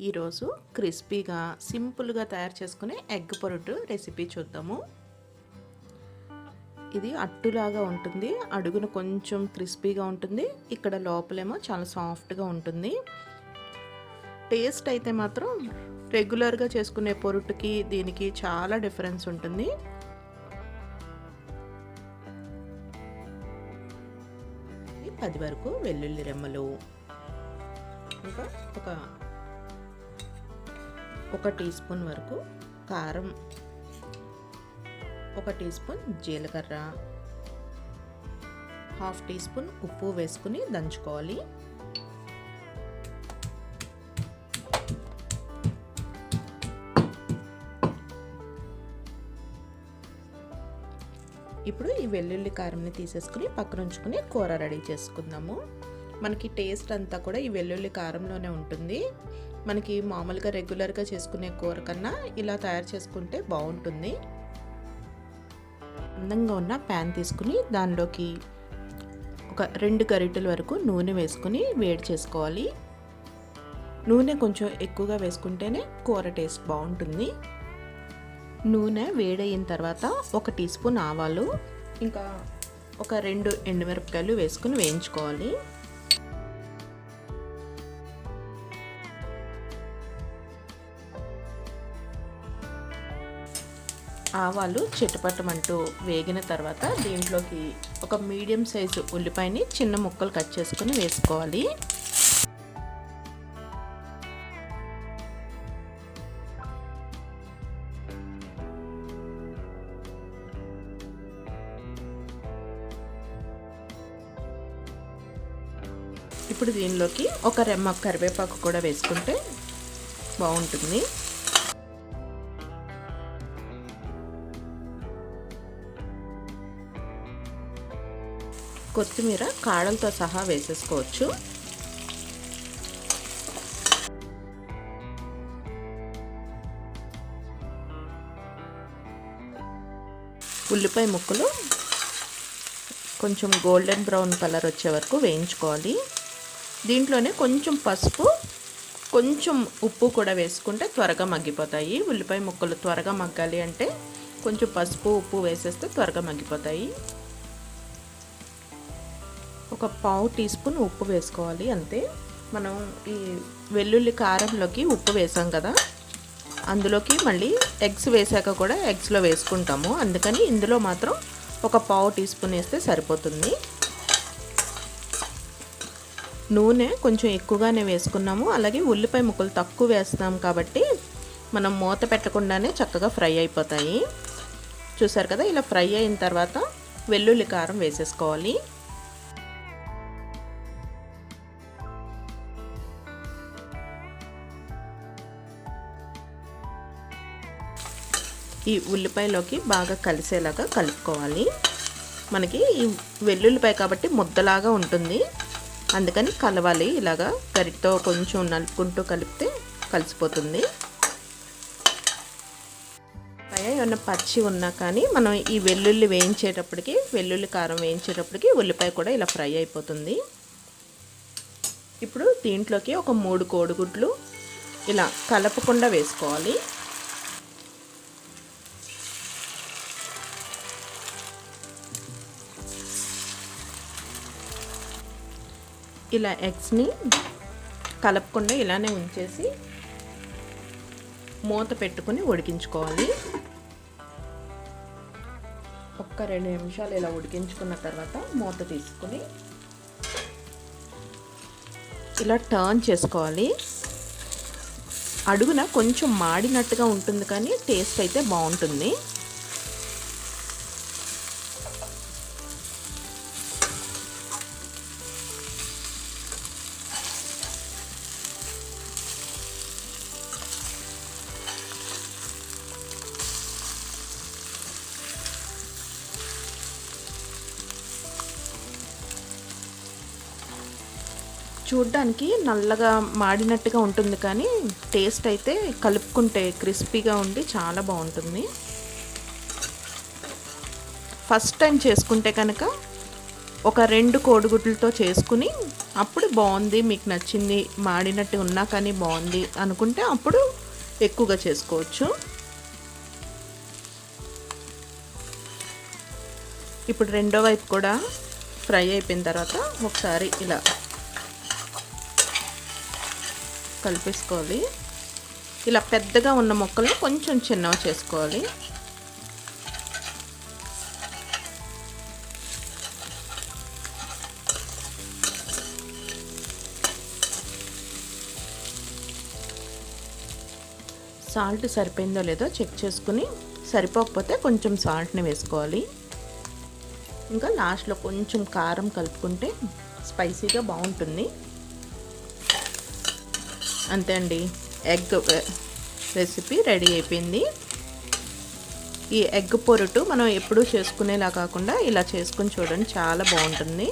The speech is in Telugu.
ఈరోజు క్రిస్పీగా సింపుల్గా తయారు చేసుకునే ఎగ్ పొరటు రెసిపీ చూద్దాము. ఇది అట్టులాగా ఉంటుంది అడుగున కొంచెం క్రిస్పీగా ఉంటుంది ఇక్కడ లోపలేమో చాలా సాఫ్ట్గా ఉంటుంది. టేస్ట్ అయితే మాత్రం రెగ్యులర్గా చేసుకునే పొరుటుకి దీనికి చాలా డిఫరెన్స్ ఉంటుంది. పది వరకు వెల్లుల్లి రెమ్మలు. ఇంకా ఒక ఒక టీ స్పూన్ వరకు కారం ఒక టీ స్పూన్ జీలకర్ర హాఫ్ టీ స్పూన్ ఉప్పు వేసుకుని దంచుకోవాలి. ఇప్పుడు ఈ వెల్లుల్లి కారంని తీసేసుకుని పక్కన ఉంచుకుని కూర రెడీ చేసుకుందాము. మనకి టేస్ట్ అంతా కూడా ఈ వెల్లుల్లి కారంలోనే ఉంటుంది. మనకి మామూలుగా రెగ్యులర్గా చేసుకునే కూర కన్నా ఇలా తయారు చేసుకుంటే బాగుంటుంది. అందంగా ఉన్న ప్యాన్ తీసుకుని దానిలోకి ఒక రెండు గరిటెల వరకు నూనె వేసుకుని వేడి చేసుకోవాలి. నూనె కొంచెం ఎక్కువగా వేసుకుంటేనే కూర టేస్ట్ బాగుంటుంది. నూనె వేడయిన తర్వాత ఒక టీ స్పూన్ ఆవాలు ఇంకా ఒక రెండు ఎండుమిరపకాయలు వేసుకుని వేయించుకోవాలి. ఆవాలు చిటపట్టమంటూ వేగిన తర్వాత దీంట్లోకి ఒక మీడియం సైజు ఉల్లిపాయని చిన్న ముక్కలు కట్ చేసుకొని వేసుకోవాలి. ఇప్పుడు దీనిలోకి ఒక రెమ్మ కరివేపాకు కూడా వేసుకుంటే బాగుంటుంది. కొత్తిమీర కాడలతో సహా వేసేసుకోవచ్చు. ఉల్లిపాయ ముక్కలు కొంచెం గోల్డెన్ బ్రౌన్ కలర్ వచ్చే వరకు వేయించుకోవాలి. దీంట్లోనే కొంచెం పసుపు కొంచెం ఉప్పు కూడా వేసుకుంటే త్వరగా మగ్గిపోతాయి. ఉల్లిపాయ ముక్కలు త్వరగా మగ్గాలి అంటే కొంచెం పసుపు ఉప్పు వేసేస్తే త్వరగా మగ్గిపోతాయి. ఒక పావు టీ స్పూన్ ఉప్పు వేసుకోవాలి అంతే. మనం ఈ వెల్లుల్లి కారంలోకి ఉప్పు వేసాం కదా అందులోకి మళ్ళీ ఎగ్స్ వేసాక కూడా ఎగ్స్లో వేసుకుంటాము. అందుకని ఇందులో మాత్రం ఒక పావు టీ స్పూన్ వేస్తే సరిపోతుంది. నూనె కొంచెం ఎక్కువగానే వేసుకున్నాము. అలాగే ఉల్లిపాయ ముక్కలు తక్కువ వేస్తాం కాబట్టి మనం మూత పెట్టకుండానే చక్కగా ఫ్రై అయిపోతాయి. చూసారు కదా ఇలా ఫ్రై అయిన తర్వాత వెల్లుల్లి కారం వేసేసుకోవాలి. ఈ ఉల్లిపాయలోకి బాగా కలిసేలాగా కలుపుకోవాలి. మనకి ఈ వెల్లుల్లిపాయ కాబట్టి ముద్దలాగా ఉంటుంది. అందుకని కలవాలి. ఇలాగా గరిటితో కొంచెం నలుపుకుంటూ కలిపితే కలిసిపోతుంది. పైన ఏమన్నా పచ్చి ఉన్నా కానీ మనం ఈ వెల్లుల్లి వేయించేటప్పటికి వెల్లుల్లి కారం వేయించేటప్పటికి ఉల్లిపాయ కూడా ఇలా ఫ్రై అయిపోతుంది. ఇప్పుడు దీంట్లోకి ఒక మూడు కోడిగుడ్లు ఇలా కలపకుండా వేసుకోవాలి. ఇలా ఎగ్స్ని కలపకుండా ఇలానే ఉంచేసి మూత పెట్టుకుని ఉడికించుకోవాలి. ఒక్క రెండు నిమిషాలు ఇలా ఉడికించుకున్న తర్వాత మూత తీసుకుని ఇలా టర్న్ చేసుకోవాలి. అడుగున కొంచెం మాడినట్టుగా ఉంటుంది కానీ టేస్ట్ అయితే బాగుంటుంది. చూడ్డానికి నల్లగా మాడినట్టుగా ఉంటుంది కానీ టేస్ట్ అయితే కలుపుకుంటే క్రిస్పీగా ఉండి చాలా బాగుంటుంది. ఫస్ట్ టైం చేసుకుంటే కనుక ఒక రెండు కోడిగుడ్లతో చేసుకుని అప్పుడు బాగుంది మీకు నచ్చింది మాడినట్టు ఉన్నా కానీ బాగుంది అనుకుంటే అప్పుడు ఎక్కువగా చేసుకోవచ్చు. ఇప్పుడు రెండో వైపు కూడా ఫ్రై అయిపోయిన తర్వాత ఒకసారి ఇలా కలిపేసుకోవాలి. ఇలా పెద్దగా ఉన్న మొక్కలు కొంచెం చిన్నగా చేసుకోవాలి. సాల్ట్ సరిపోయిందో లేదో చెక్ చేసుకుని సరిపోకపోతే కొంచెం సాల్ట్ని వేసుకోవాలి. ఇంకా లాస్ట్లో కొంచెం కారం కలుపుకుంటే స్పైసీగా బాగుంటుంది. అంతే అండి ఎగ్ రెసిపీ రెడీ అయిపోయింది. ఈ ఎగ్ పొరుటు మనం ఎప్పుడూ చేసుకునేలా కాకుండా ఇలా చేసుకుని చూడండి చాలా బాగుంటుంది.